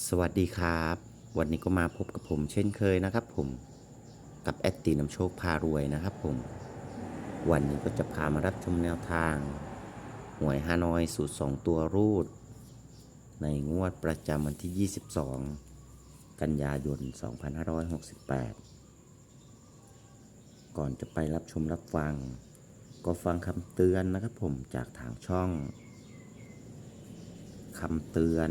สวัสดีครับ วันนี้ก็มาพบกับผมเช่นเคยนะครับผมกับแอดตีน้ำโชคพารวยนะครับผม วันนี้ก็จะพามารับชมแนวทาง หวยฮานอยสูตร 2 ตัวรูด ในงวดประจำวันที่ 22 กันยายน 2568 ก่อนจะไปรับชมรับฟัง ก็ฟังคำเตือนนะครับผมจากทางช่องคำเตือน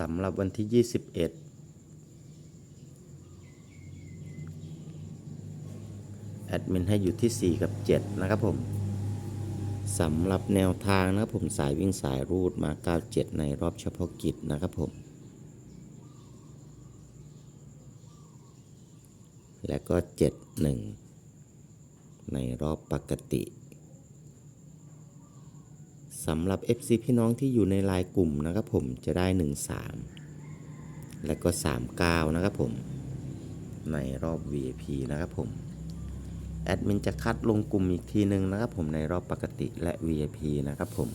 สำหรับวันที่ 21 แอดมินให้อยู่ที่ 4 กับ 7 นะครับผมสำหรับแนวทางนะครับผมสายวิ่งสายรูดมา 97 ในรอบเฉพาะกิจนะครับผม และก็ 71 ในรอบปกติ สำหรับ FC พี่น้องที่อยู่ในไลน์กลุ่มนะครับผมจะได้ 13 และก็ 39 นะครับผม ในรอบ VIP นะครับผม แอดมินจะคัดลงกลุ่มอีกทีหนึ่งนะครับผมในรอบปกติและ VIP นะครับผม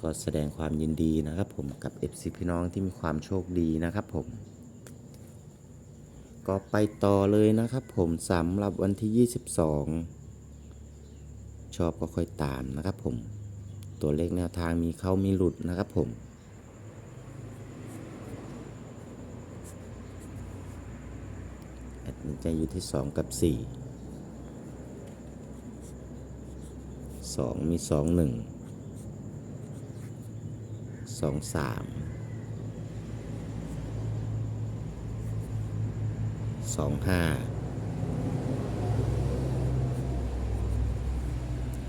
ก็แสดงความยินดีนะครับผมกับ FC พี่น้องที่มีความโชคดีนะครับผมก็ไปต่อเลยนะครับผมสำหรับวันที่ 22 ชอบก็ค่อยตามนะครับผม ตัวเลขแนวทางมีเข้ามีหลุดนะครับผมแอดมินจะอยู่ที่ 2 กับ 4 2 มี 2 1 2 3 2 5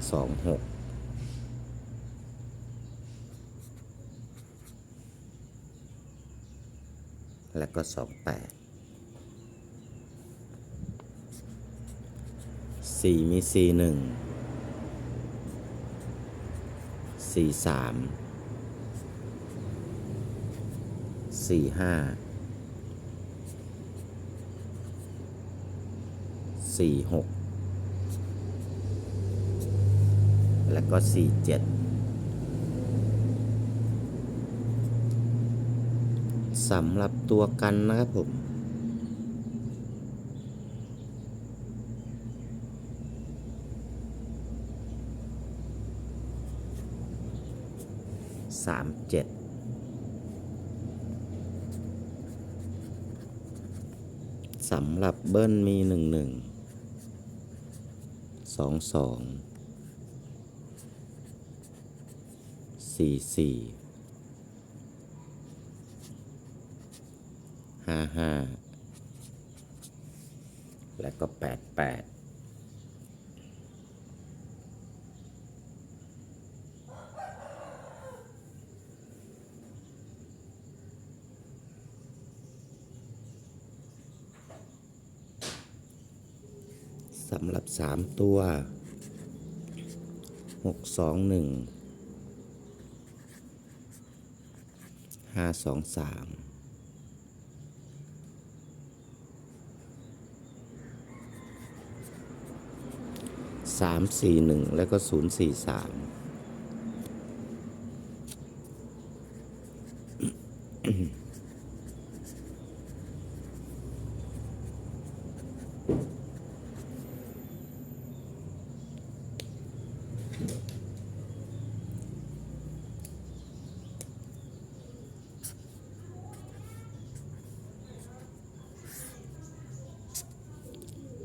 2 6แล้วก็2 8สี่มีสี่หนึ่งสี่สามสี่ห้าสี่หก แล้วก็สี่เจ็ดสำหรับตัวกันนะครับผมสามเจ็ดสำหรับเบิ้ลมีหนึ่งหนึ่งสองสอง สี่สี่ห้าห้าและก็แปดแปดสำหรับ 3 ตัว 621 ห้าสองสามสามสี่หนึ่งแล้วก็ศูนย์สี่สามอ